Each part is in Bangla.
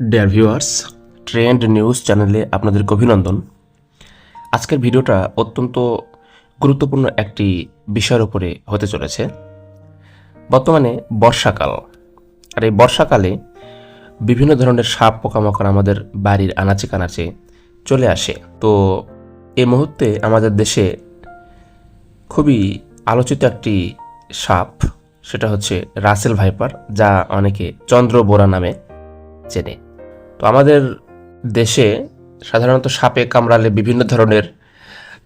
ডিয়ার ভিউয়ার্স ট্রেন্ড নিউজ চ্যানেলে আপনাদেরকে অভিনন্দন। আজকের ভিডিওটা অত্যন্ত গুরুত্বপূর্ণ একটি বিষয়ের উপরে হতে চলেছে। বর্তমানে বর্ষাকাল। আর এই বর্ষাকালে বিভিন্ন ধরনের সাপ, পোকামাকড় আমাদের বাড়ির আনাচে কানাচে চলে আসে। তো এই মুহূর্তে আমাদের দেশে খুবই আলোচিত একটি সাপ, সেটা হচ্ছে রাসেল ভাইপার, যা অনেকে চন্দ্র বোরা নামে চেনে। তো আমাদের দেশে সাধারণত সাপে কামড়ালে বিভিন্ন ধরনের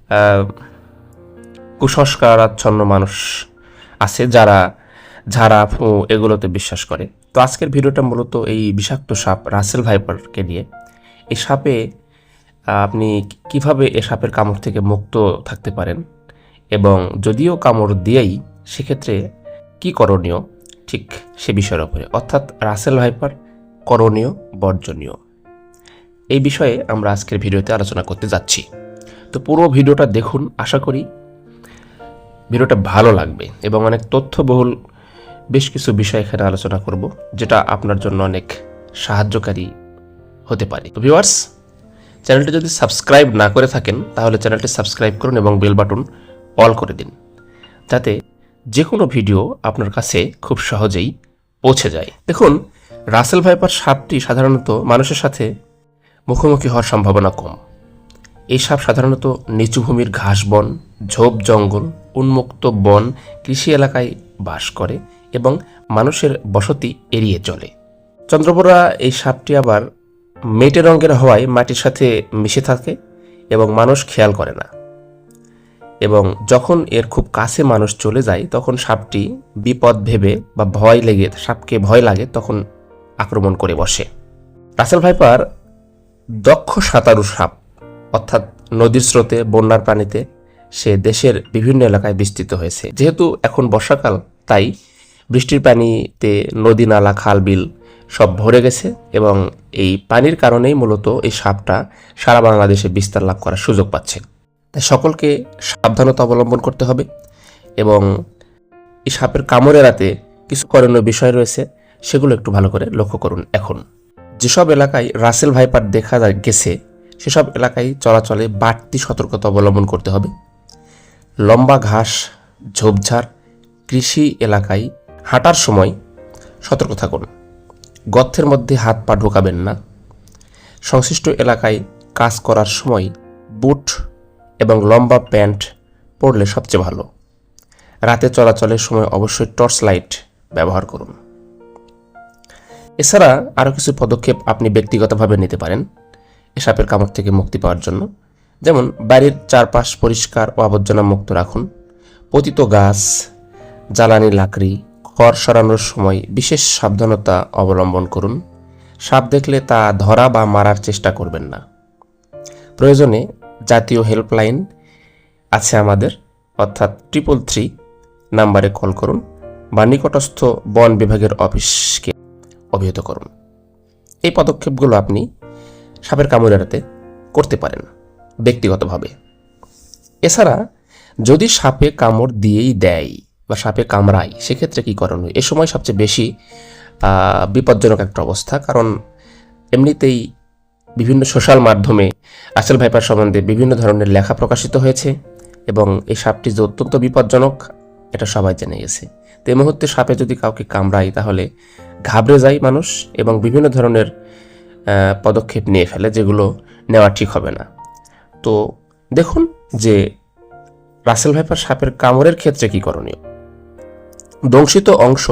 আহ, কুসংস্কারাচ্ছন্ন মানুষ আছে যারা ঝাড়া ফু এগুলোতে বিশ্বাস করে। তো আজকের ভিডিওটা মূলত এই বিষাক্ত সাপ রাসেল ভাইপারকে নিয়ে। এই সাপে আপনি কীভাবে এ সাপের কামড় থেকে মুক্ত থাকতে পারেন? এবং যদিও কামড় দিয়েই সেক্ষেত্রে কি করণীয়? ঠিক সে বিষয়ের উপরে। অর্থাৎ রাসেল ভাইপার করণীয়, বর্জনীয়। এই বিষয়ে আমরা আজকের ভিডিওতে আলোচনা করতে যাচ্ছি। তো পুরো ভিডিওটা দেখুন, আশা করি ভিডিওটা ভালো লাগবে এবং অনেক তথ্যবহুল বেশ কিছু বিষয় এখানে আলোচনা করব, যেটা আপনার জন্য অনেক সাহায্যকারী হতে পারে। তো ভিউয়ার্স, চ্যানেলটি যদি সাবস্ক্রাইব না করে থাকেন, তাহলে চ্যানেলটি সাবস্ক্রাইব করুন এবং বেল বাটন অল করে দিন, যাতে যে কোনো ভিডিও আপনার কাছে খুব সহজেই পৌঁছে যায়। দেখুন রাসেল ভাইপার সাপটি সাধারণত মানুষের সাথে মুখোমুখি হওয়ার সম্ভাবনা কম। এই সাপ সাধারণত নিচু ভূমির ঘাস বন, ঝোপ জঙ্গল, উন্মুক্ত বন, কৃষি এলাকায় বাস করে এবং মানুষের বসতি এড়িয়ে চলে। চন্দ্রপোড়া এই সাপটি আবার মেটে রঙের হওয়ায় মাটির সাথে মিশে থাকে এবং মানুষ খেয়াল করে না। এবং যখন এর খুব কাছে মানুষ চলে যায়, তখন সাপটি বিপদ ভেবে বা ভয় লেগে, সাপকে ভয় লাগে, তখন আক্রমণ করে বসে। রাসেল ভাইপার দক্ষ সাঁতারু সাপ, অর্থাৎ নদীর স্রোতে, বন্যার পানিতে সে দেশের বিভিন্ন এলাকায় বিস্তৃত হয়েছে। যেহেতু এখন বর্ষাকাল, তাই বৃষ্টির পানিতে নদী নালা, খাল, বিল সব ভরে গেছে এবং এই পানির কারণেই মূলত এই সাপটা সারা বাংলাদেশে বিস্তার লাভ করার সুযোগ পাচ্ছে। তাই সকলকে সাবধানতা অবলম্বন করতে হবে এবং এই সাপের কামড় এড়াতে কিছু করণীয় বিষয় রয়েছে। সেগুলো একটু ভালো করে লক্ষ্য করুন এখন। যেসব এলাকায় রাসেল ভাইপার দেখা গেছে, সেসব এলাকায় চলাচলে বাড়তি সতর্কতা অবলম্বন করতে হবে। লম্বা ঘাস, ঝোপঝাড়, কৃষি এলাকায় হাঁটার সময় সতর্ক থাকুন। গর্তের মধ্যে হাত পা ঢোকাবেন না। সংশ্লিষ্ট এলাকায় কাজ করার সময় বুট এবং লম্বা প্যান্ট পরলে সবচেয়ে ভালো। রাতে চলাচলের সময় অবশ্যই টর্চ লাইট ব্যবহার করুন। এছাড়া আরও কিছু পদক্ষেপ আপনি ব্যক্তিগতভাবে নিতে পারেন এ সাপের কামড় থেকে মুক্তি পাওয়ার জন্য। যেমন বাড়ির চারপাশ পরিষ্কার ও আবর্জনা মুক্ত রাখুন। পতিত গাছ, জ্বালানি লাকড়ি, খড় সরানোর সময় বিশেষ সাবধানতা অবলম্বন করুন। সাপ দেখলে তা ধরা বা মারার চেষ্টা করবেন না। প্রয়োজনে জাতীয় হেল্পলাইন আছে আমাদের, অর্থাৎ ট্রিপল থ্রি নাম্বারে কল করুন বা নিকটস্থ বন বিভাগের অফিসকে অভিহিত করুন। এই পদক্ষেপগুলো আপনি সাপের কামড় এড়াতে করতে পারেন, ব্যক্তিগতভাবে। এছাড়া যদি সাপে কামড় দিয়েই দেয় বা সাপে কামড়ায়, সেক্ষেত্রে কী করণীয়? এ সময় সবচেয়ে বেশি বিপজ্জনক একটা অবস্থা, কারণ এমনিতেই বিভিন্ন সোশ্যাল মাধ্যমে আসল ভাইপার সম্বন্ধে বিভিন্ন ধরনের লেখা প্রকাশিত হয়েছে এবং এই সাপটি যে অত্যন্ত বিপজ্জনক, এটা সবাই জেনে গেছে। তো এই মুহূর্তে সাপে যদি কাউকে কামড়ায়, তাহলে ঘাবড়ে যায় মানুষ এবং বিভিন্ন ধরনের পদক্ষেপ নিয়ে ফেলে যেগুলো নেওয়া ঠিক হবে না। তো দেখুন যে রাসেল ভাইপার সাপের কামড়ের ক্ষেত্রে কি করণীয়? দংশিত অংশ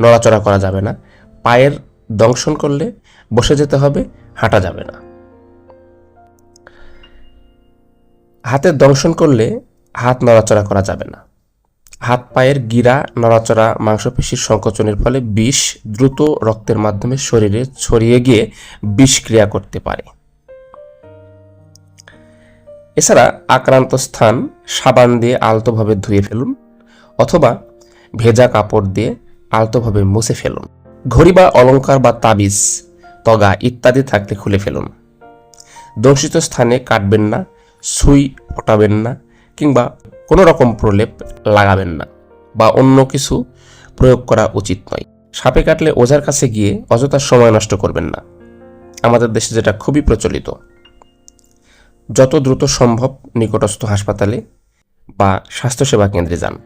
নড়াচড়া করা যাবে না, পায়ের দংশন করলে বসে যেতে হবে, হাঁটা যাবে না। হাতের দংশন করলে হাত নড়াচড়া করা যাবে না। হাত পায়ের গিরা, নড়াচড়া, মাংসপেশির সংকোচনের ফলে বিষ দ্রুত রক্তের মাধ্যমে শরীরে ছড়িয়ে গিয়ে বিষক্রিয়া করতে পারে। এছাড়া আক্রান্ত স্থান সাবান দিয়ে আলতোভাবে ধুয়ে ফেলুন অথবা ভেজা কাপড় দিয়ে আলতোভাবে মুছে ফেলুন। ঘড়ি বা অলংকার বা তাবিজ, তগা ইত্যাদি থাকলে খুলে ফেলুন। দংশিত স্থানে কাটবেন না, সুই ফোটাবেন না কিংবা কোনো রকম প্রলেপ লাগাবেন না বা অন্য কিছু প্রয়োগ করা উচিত নয়। সাপে কাটলে ওঝার কাছে গিয়ে অযথা সময় নষ্ট করবেন না। আমাদের দেশে যেটা খুবই প্রচলিত, যত দ্রুত সম্ভব নিকটস্থ হাসপাতালে বা স্বাস্থ্যসেবা কেন্দ্রে যান।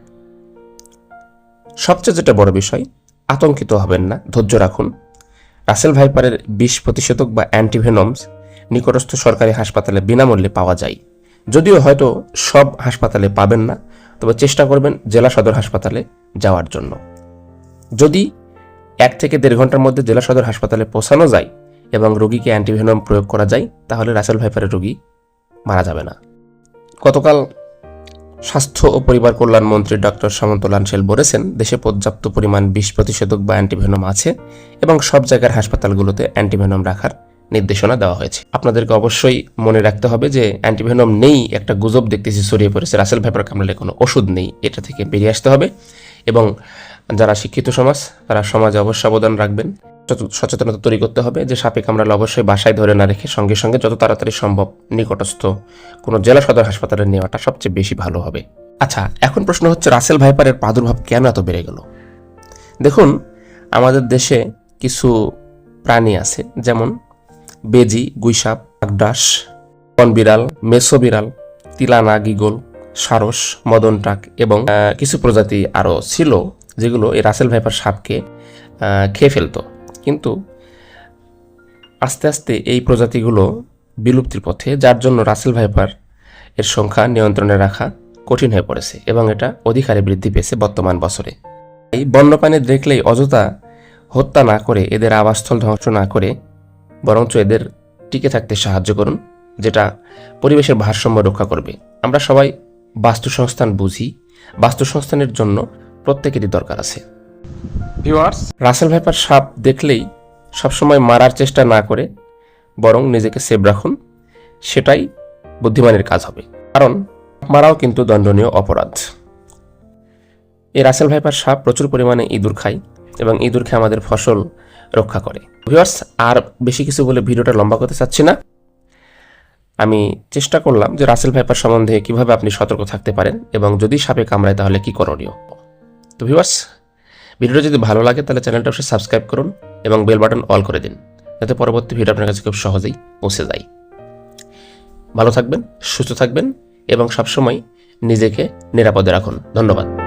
সবচেয়ে যেটা বড় বিষয়, আতঙ্কিত হবেন না, ধৈর্য রাখুন। রাসেল ভাইপারের বিশ প্রতিষেধক বা অ্যান্টিভেনমস নিকটস্থ সরকারি হাসপাতালে বিনামূল্যে পাওয়া যায়। যদিও হয়তো সব হাসপাতালে পাবেন না, তবে চেষ্টা করবেন জেলা সদর হাসপাতালে যাওয়ার জন্য। যদি এক থেকে দেড় ঘণ্টার মধ্যে জেলা সদর হাসপাতালে পৌঁছানো যায় এবং রোগীকে অ্যান্টিভেনম প্রয়োগ করা যায়, তাহলে রাসেল ভাইপারের রোগী মারা যাবে না। গতকাল স্বাস্থ্য ও পরিবার কল্যাণ মন্ত্রী ডক্টর সামন্ত লানসেল বলেছেন, দেশে পর্যাপ্ত পরিমাণ বিষ প্রতিষেধক বা অ্যান্টিভেনম আছে এবং সব জায়গার হাসপাতালগুলোতে অ্যান্টিভেনম রাখার নির্দেশনা দেওয়া হয়েছে। আপনাদেরকে অবশ্যই মনে রাখতে হবে যে অ্যান্টিভেনম নেই, একটা গুজব দেখতেছি ছড়িয়ে পড়েছে, রাসেল ভাইপার কামড়ালে কোনো ওষুধ নেই, এটা থেকে বেরিয়ে আসতে হবে। এবং যারা শিক্ষিত সমাজ, তারা সমাজে অবশ্য অবদান রাখবেন। সচেতনতা তৈরি করতে হবে যে সাপে কামড়ালে অবশ্যই বাসায় ধরে না রেখে সঙ্গে সঙ্গে যত তাড়াতাড়ি সম্ভব নিকটস্থ কোনো জেলা সদর হাসপাতালে নেওয়াটা সবচেয়ে বেশি ভালো হবে। আচ্ছা এখন প্রশ্ন হচ্ছে, রাসেল ভাইপারের প্রাদুর্ভাব কেন এত বেড়ে গেল? দেখুন, আমাদের দেশে কিছু প্রাণী আছে, যেমন বেজি, গুইসাপ আগডাস কনবিড়াল মেসো বিড়াল তিলানা, গিগল, সারস, মদন টাক এবং কিছু প্রজাতি আরও ছিল যেগুলো এই রাসেল ভাইপার সাপকে খেয়ে ফেলতো। কিন্তু আস্তে আস্তে এই প্রজাতিগুলো বিলুপ্তির পথে, যার জন্য রাসেল ভাইপার এর সংখ্যা নিয়ন্ত্রণে রাখা কঠিন হয়ে পড়েছে এবং এটা অধিকারে বৃদ্ধি পেয়েছে বর্তমান বছরে। এই বন্যপ্রাণী দেখলেই অযথা হত্যা না করে, এদের আবাসস্থল ধ্বংস না করে বরঞ্চ এদের টিকে থাকতে সাহায্য করুন যেটা পরিবেশের ভারসাম্য রক্ষা করবে। আমরা সবাই বাস্তুসংস্থান বুঝি। বাস্তুসংস্থানের জন্য প্রত্যেকেরই দরকার আছে। ভিউয়ার্স রাসেল ভাইপার সাপ দেখলেই সবসময় মারার চেষ্টা না করে বরং নিজেকে সেভ রাখুন সেটাই বুদ্ধিমানের কাজ হবে। কারণ মারাও কিন্তু দণ্ডনীয় অপরাধ। এই রাসেল ভাইপার সাপ প্রচুর পরিমাণে ইঁদুর খায় এবং ইঁদুর খেয়ে আমাদের ফসল রক্ষা করে। ভিউয়ার্স আর বেশি কিছু বলে ভিডিওটা লম্বা করতে চাচ্ছি না। আমি চেষ্টা করলাম যে রাসেল ভাইপার সম্বন্ধে কীভাবে আপনি সতর্ক থাকতে পারেন এবং যদি সাপে কামড়ায় তাহলে কি করণীয়? তো ভিউয়ার্স ভিডিওটা যদি ভালো লাগে তাহলে চ্যানেলটা অবশ্যই সাবস্ক্রাইব করুন এবং বেল বাটন অল করে দিন। যাতে পরবর্তী ভিডিও আপনার কাছে খুব সহজেই পৌঁছে যায়। ভালো থাকবেন, সুস্থ থাকবেন এবং সবসময় নিজেকে নিরাপদে রাখুন। ধন্যবাদ।